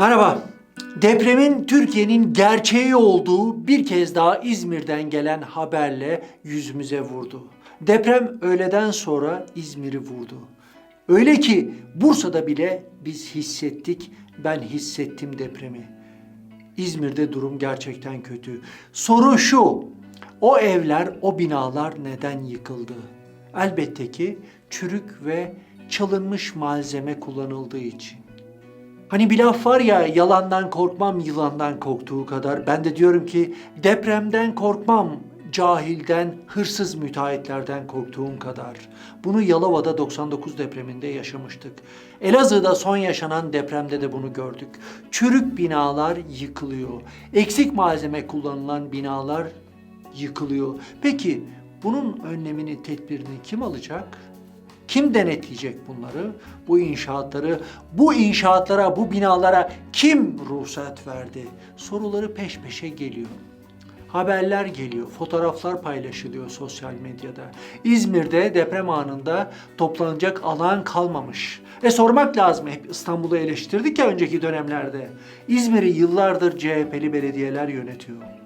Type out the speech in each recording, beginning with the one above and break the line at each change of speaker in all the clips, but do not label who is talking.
Merhaba. Depremin Türkiye'nin gerçeği olduğu bir kez daha İzmir'den gelen haberle yüzümüze vurdu. Deprem öğleden sonra İzmir'i vurdu. Öyle ki Bursa'da bile biz hissettik, ben hissettim depremi. İzmir'de durum gerçekten kötü. Soru şu, o evler, o binalar neden yıkıldı? Elbette ki çürük ve çalınmış malzeme kullanıldığı için. Hani bir laf var ya yalandan korkmam yılandan korktuğu kadar. Ben de diyorum ki depremden korkmam cahilden, hırsız müteahhitlerden korktuğum kadar. Bunu Yalova'da 99 depreminde yaşamıştık. Elazığ'da son yaşanan depremde de bunu gördük. Çürük binalar yıkılıyor. Eksik malzeme kullanılan binalar yıkılıyor. Peki bunun önlemini, tedbirini kim alacak? Kim denetleyecek bunları? Bu inşaatları, bu inşaatlara, bu binalara kim ruhsat verdi? Soruları peş peşe geliyor. Haberler geliyor, fotoğraflar paylaşılıyor sosyal medyada. İzmir'de deprem anında toplanacak alan kalmamış. E sormak lazım. Hep İstanbul'u eleştirdik ya önceki dönemlerde. İzmir'i yıllardır CHP'li belediyeler yönetiyor.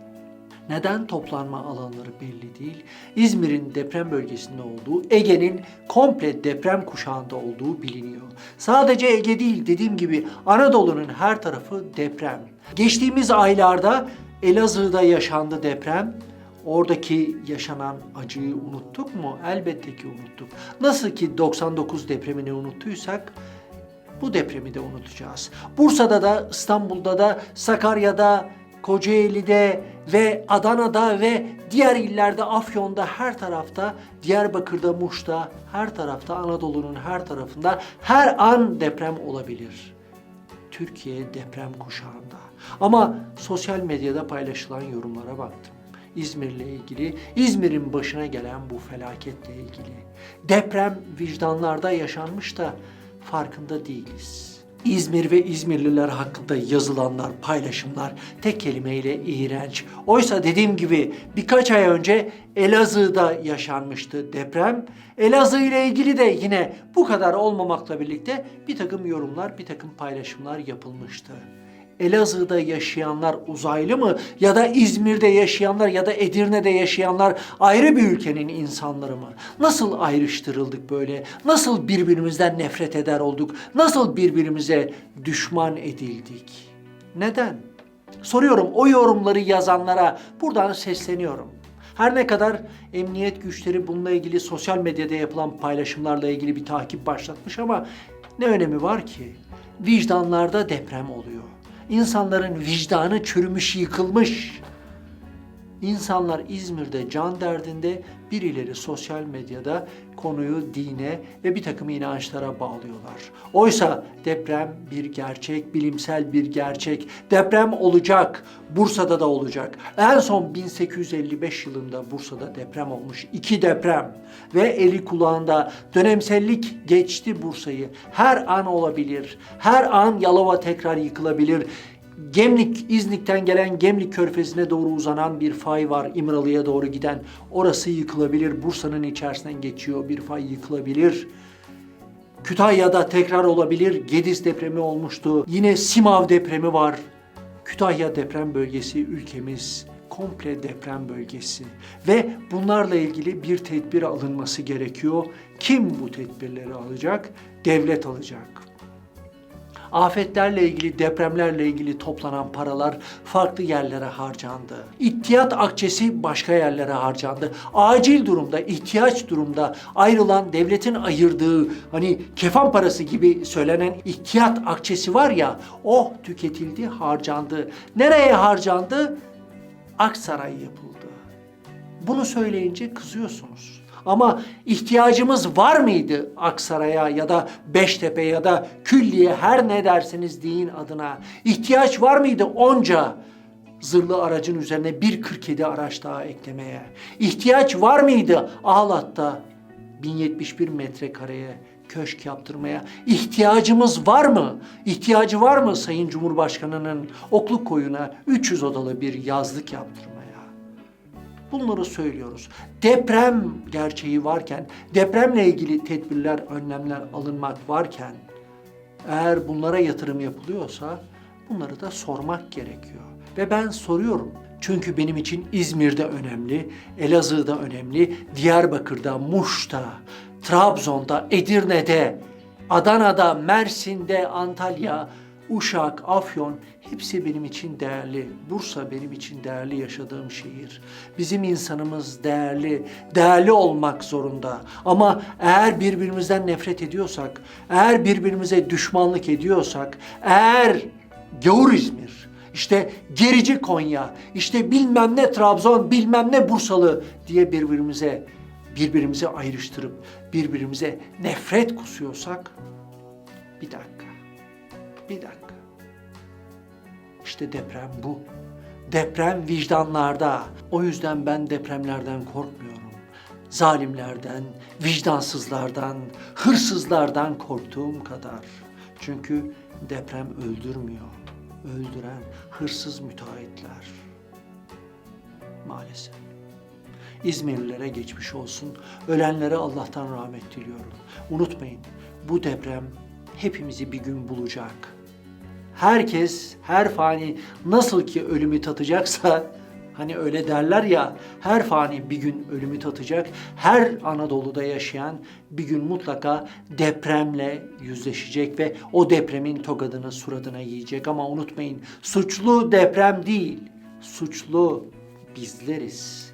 Neden toplanma alanları belli değil? İzmir'in deprem bölgesinde olduğu, Ege'nin komple deprem kuşağında olduğu biliniyor. Sadece Ege değil, dediğim gibi Anadolu'nun her tarafı deprem. Geçtiğimiz aylarda Elazığ'da yaşandı deprem. Oradaki yaşanan acıyı unuttuk mu? Elbette ki unuttuk. Nasıl ki 99 depremini unuttuysak bu depremi de unutacağız. Bursa'da da, İstanbul'da da, Sakarya'da, Kocaeli'de ve Adana'da ve diğer illerde Afyon'da her tarafta, Diyarbakır'da, Muş'ta her tarafta, Anadolu'nun her tarafında her an deprem olabilir. Türkiye deprem kuşağında. Ama sosyal medyada paylaşılan yorumlara baktım. İzmir'le ilgili, İzmir'in başına gelen bu felaketle ilgili. Deprem vicdanlarda yaşanmış da farkında değiliz. İzmir ve İzmirliler hakkında yazılanlar, paylaşımlar tek kelimeyle iğrenç. Oysa dediğim gibi birkaç ay önce Elazığ'da yaşanmıştı deprem. Elazığ ile ilgili de yine bu kadar olmamakla birlikte bir takım yorumlar, bir takım paylaşımlar yapılmıştı. Elazığ'da yaşayanlar uzaylı mı ya da İzmir'de yaşayanlar ya da Edirne'de yaşayanlar ayrı bir ülkenin insanları mı? Nasıl ayrıştırıldık böyle? Nasıl birbirimizden nefret eder olduk? Nasıl birbirimize düşman edildik? Neden? Soruyorum o yorumları yazanlara buradan sesleniyorum. Her ne kadar emniyet güçleri bununla ilgili sosyal medyada yapılan paylaşımlarla ilgili bir takip başlatmış ama ne önemi var ki? Vicdanlarda deprem oluyor. İnsanların vicdanı çürümüş, yıkılmış. İnsanlar İzmir'de can derdinde, birileri sosyal medyada konuyu dine ve bir takım inançlara bağlıyorlar. Oysa deprem bir gerçek, bilimsel bir gerçek. Deprem olacak, Bursa'da da olacak. En son 1855 yılında Bursa'da deprem olmuş. iki deprem ve eli kulağında dönemsellik geçti Bursa'yı. Her an olabilir, her an Yalova tekrar yıkılabilir. Gemlik, İznik'ten gelen Gemlik Körfezi'ne doğru uzanan bir fay var. İmralı'ya doğru giden. Orası yıkılabilir. Bursa'nın içerisinden geçiyor bir fay yıkılabilir. Kütahya'da tekrar olabilir. Gediz depremi olmuştu. Yine Simav depremi var. Kütahya deprem bölgesi ülkemiz komple deprem bölgesi ve bunlarla ilgili bir tedbir alınması gerekiyor. Kim bu tedbirleri alacak? Devlet alacak. Afetlerle ilgili, depremlerle ilgili toplanan paralar farklı yerlere harcandı. İhtiyat akçesi başka yerlere harcandı. Acil durumda, ihtiyaç durumda ayrılan devletin ayırdığı hani kefan parası gibi söylenen ihtiyat akçesi var ya o tüketildi, harcandı. Nereye harcandı? Aksaray yapıldı. Bunu söyleyince kızıyorsunuz. Ama ihtiyacımız var mıydı Aksaray'a ya da Beştepe ya da Külliye her ne derseniz deyin adına? İhtiyaç var mıydı onca zırhlı aracın üzerine 1.47 araç daha eklemeye? İhtiyaç var mıydı Ağlat'ta 1071 metrekareye köşk yaptırmaya ihtiyacımız var mı? İhtiyacı var mı Sayın Cumhurbaşkanı'nın Okluk Koyu'na 300 odalı bir yazlık yaptırmaya? Bunları söylüyoruz. Deprem gerçeği varken, depremle ilgili tedbirler, önlemler alınmak varken eğer bunlara yatırım yapılıyorsa Bunları da sormak gerekiyor. Ve ben soruyorum. Çünkü benim için İzmir'de önemli, Elazığ'da önemli, Diyarbakır'da, Muş'ta, Trabzon'da, Edirne'de, Adana'da, Mersin'de, Antalya, Uşak, Afyon hepsi benim için değerli. Bursa benim için değerli yaşadığım şehir. Bizim insanımız değerli, değerli olmak zorunda. Ama eğer birbirimizden nefret ediyorsak, eğer birbirimize düşmanlık ediyorsak, eğer gavur İzmir, işte gerici Konya, işte bilmem ne Trabzon, bilmem ne Bursalı diye birbirimize birbirimize ayrıştırıp birbirimize nefret kusuyorsak bir dakika. Bir dakika. İşte deprem bu. Deprem vicdanlarda. O yüzden ben depremlerden korkmuyorum. Zalimlerden, vicdansızlardan, hırsızlardan korktuğum kadar. Çünkü deprem öldürmüyor. Öldüren hırsız müteahhitler. Maalesef. İzmirlilere geçmiş olsun. Ölenlere Allah'tan rahmet diliyorum. Unutmayın bu deprem hepimizi bir gün bulacak. Herkes, her fani nasıl ki ölümü tatacaksa hani öyle derler ya her fani bir gün ölümü tatacak. Her Anadolu'da yaşayan bir gün mutlaka depremle yüzleşecek ve o depremin tokadını suratına yiyecek. Ama unutmayın suçlu deprem değil, suçlu bizleriz.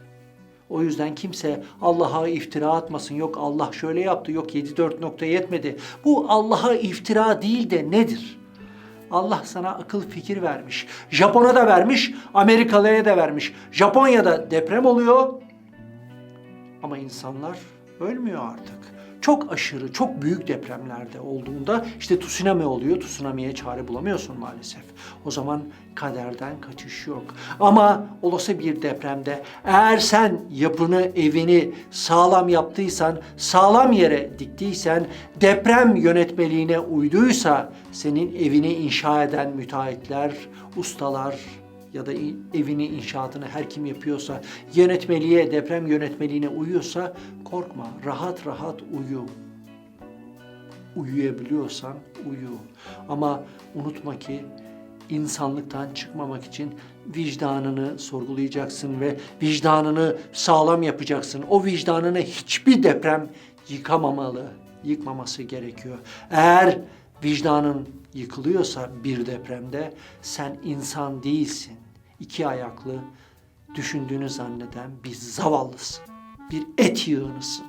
O yüzden kimse Allah'a iftira atmasın. Yok Allah şöyle yaptı, yok 7-4 nokta yetmedi. Bu Allah'a iftira değil de nedir? Allah sana akıl fikir vermiş. Japon'a da vermiş, Amerikalı'ya da vermiş. Japonya'da deprem oluyor ama insanlar ölmüyor artık. Çok aşırı, çok büyük depremlerde olduğunda işte tsunami oluyor. Tsunami'ye çare bulamıyorsun maalesef. O zaman kaderden kaçış yok. Ama olası bir depremde eğer sen yapını, evini sağlam yaptıysan, sağlam yere diktiysen, deprem yönetmeliğine uyduysa senin evini inşa eden müteahhitler, ustalar, ya da evini, inşaatını her kim yapıyorsa, yönetmeliğe, deprem yönetmeliğine uyuyorsa korkma, rahat rahat uyu. Uyuyabiliyorsan uyu. Ama unutma ki insanlıktan çıkmamak için vicdanını sorgulayacaksın ve vicdanını sağlam yapacaksın. O vicdanını hiçbir deprem yıkamamalı, yıkmaması gerekiyor. Eğer vicdanın yıkılıyorsa bir depremde sen insan değilsin. İki ayaklı, düşündüğünü zanneden bir zavallısın. Bir et yığınısın.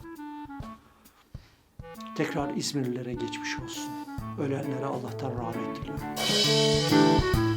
Tekrar İzmirlilere geçmiş olsun. Ölenlere Allah'tan rahmet diliyorum.